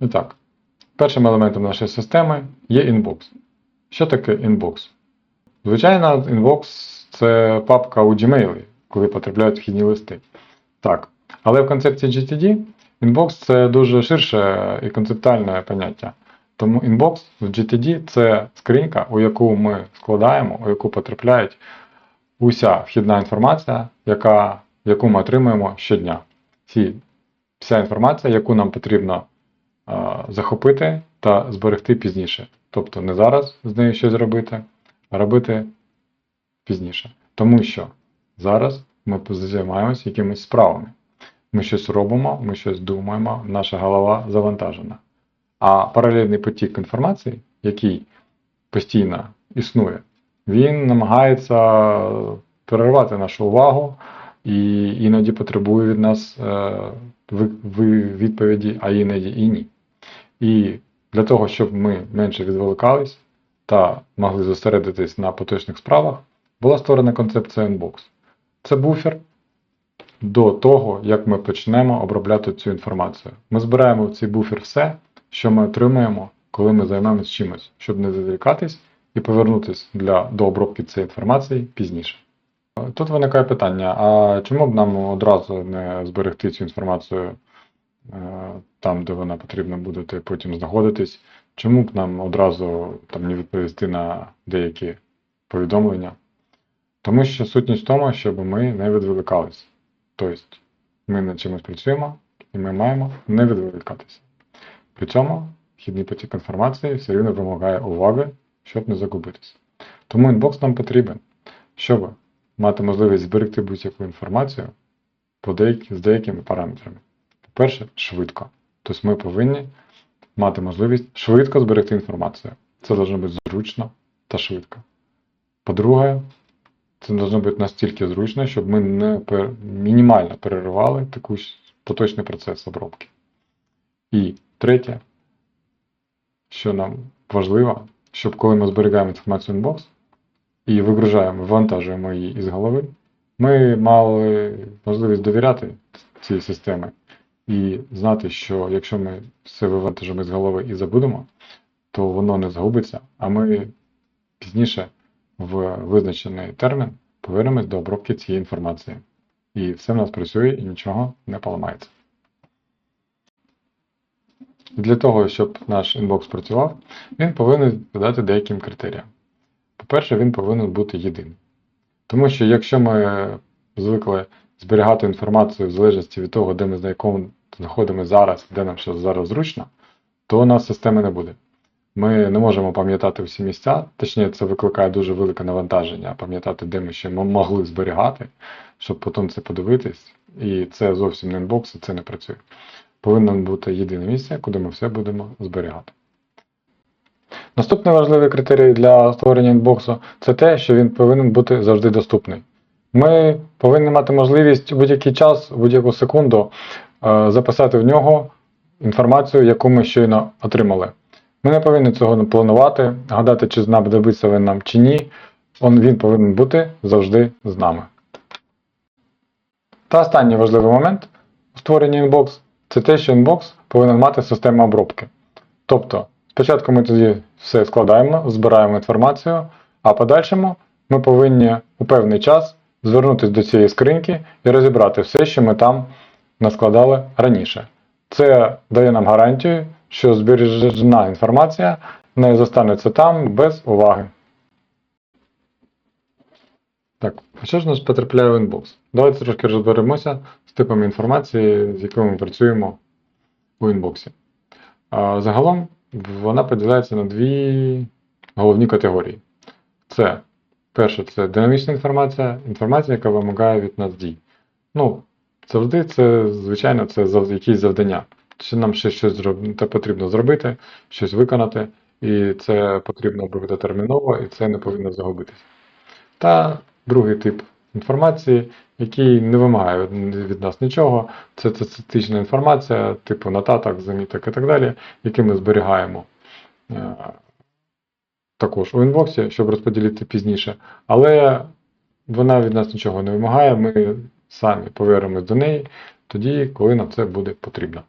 І так, першим елементом нашої системи є інбокс. Що таке інбокс? Звичайно, інбокс це папка у Gmail, коли потрапляють вхідні листи. Так. Але в концепції GTD інбокс це дуже ширше і концептуальне поняття. Тому інбокс в GTD це скринька, у яку ми складаємо, у яку потрапляють уся вхідна інформація, яка, яку ми отримуємо щодня. Ці, вся інформація, яку нам потрібно захопити та зберегти пізніше. Тобто не зараз з нею щось зробити, а робити пізніше. Тому що зараз ми займаємося якимись справами. Ми щось робимо, ми щось думаємо, наша голова завантажена. А паралельний потік інформації, який постійно існує, він намагається перервати нашу увагу і іноді потребує від нас е, відповіді, а іноді і ні. І для того, щоб ми менше відволікались та могли зосередитись на поточних справах, була створена концепція Inbox. Це буфер до того, як ми почнемо обробляти цю інформацію. Ми збираємо в цей буфер все, що ми отримуємо, коли ми займаємось чимось, щоб не відволікатись і повернутися до обробки цієї інформації пізніше. Тут виникає питання: а чому б нам одразу не зберегти цю інформацію там, де вона потрібна буде потім знаходитись? Чому б нам одразу там не відповісти на деякі повідомлення? Тому що сутність в тому, щоб ми не відволікалися. Тобто ми над чимось працюємо і ми маємо не відволікатися. При цьому вхідний потік інформації все рівно вимагає уваги, щоб не загубитися. Тому інбокс нам потрібен, щоб мати можливість зберегти будь-яку інформацію по деякі, з деякими параметрами. По-перше, швидко. Тобто ми повинні мати можливість швидко зберегти інформацію. Це має бути зручно та швидко. По-друге, це має бути настільки зручно, щоб ми не пер... мінімально переривали таку ж поточний процес обробки. І третє, що нам важливо, щоб коли ми зберігаємо інформацію в інбокс і вигружаємо, вивантажуємо її із голови, ми мали можливість довіряти цій системі і знати, що якщо ми все вивантажимо з голови і забудемо, то воно не загубиться, а ми пізніше в визначений термін повернемось до обробки цієї інформації. І все в нас працює і нічого не поламається. Для того, щоб наш інбокс працював, він повинен відповідати деяким критеріям. По-перше, він повинен бути єдиним. Тому що якщо ми звикли зберігати інформацію в залежності від того, де ми зна- якому знаходимося зараз, де нам що зараз зручно, то у нас системи не буде. Ми не можемо пам'ятати всі місця, точніше, це викликає дуже велике навантаження, пам'ятати, де ми ще могли зберігати, щоб потім це подивитись. І це зовсім не інбокс, і це не працює. Повинно бути єдине місце, куди ми все будемо зберігати. Наступний важливий критерій для створення інбоксу це те, що він повинен бути завжди доступний. Ми повинні мати можливість у будь-який час, у будь-яку секунду записати в нього інформацію, яку ми щойно отримали. Ми не повинні цього планувати, гадати, чи знадобиться він нам чи ні. Він повинен бути завжди з нами. Та останній важливий момент у створенні інбокс це те, що інбокс повинен мати систему обробки. Тобто, спочатку ми тоді все складаємо, збираємо інформацію, а подальшому ми повинні у певний час звернутися до цієї скриньки і розібрати все, що ми там наскладали раніше. Це дає нам гарантію, що збережена інформація не зостанеться там без уваги. Так, а що ж нас потрапляє в інбокс? Давайте трошки розберемося з типами інформації, з якими ми працюємо у інбоксі. Загалом вона поділяється на дві головні категорії. Це перше, це динамічна інформація, інформація, яка вимагає від нас дій. Ну, завжди це, звичайно, це якісь завдання. Чи нам ще щось зроб... те потрібно зробити, щось виконати, і це потрібно робити терміново, і це не повинно загубитися. Та другий тип інформації, який не вимагає від нас нічого, це статистична інформація, типу нотаток, заміток і так далі, які ми зберігаємо е, також у інбоксі, щоб розподілити пізніше. Але вона від нас нічого не вимагає, ми самі повернемось до неї тоді, коли нам це буде потрібно.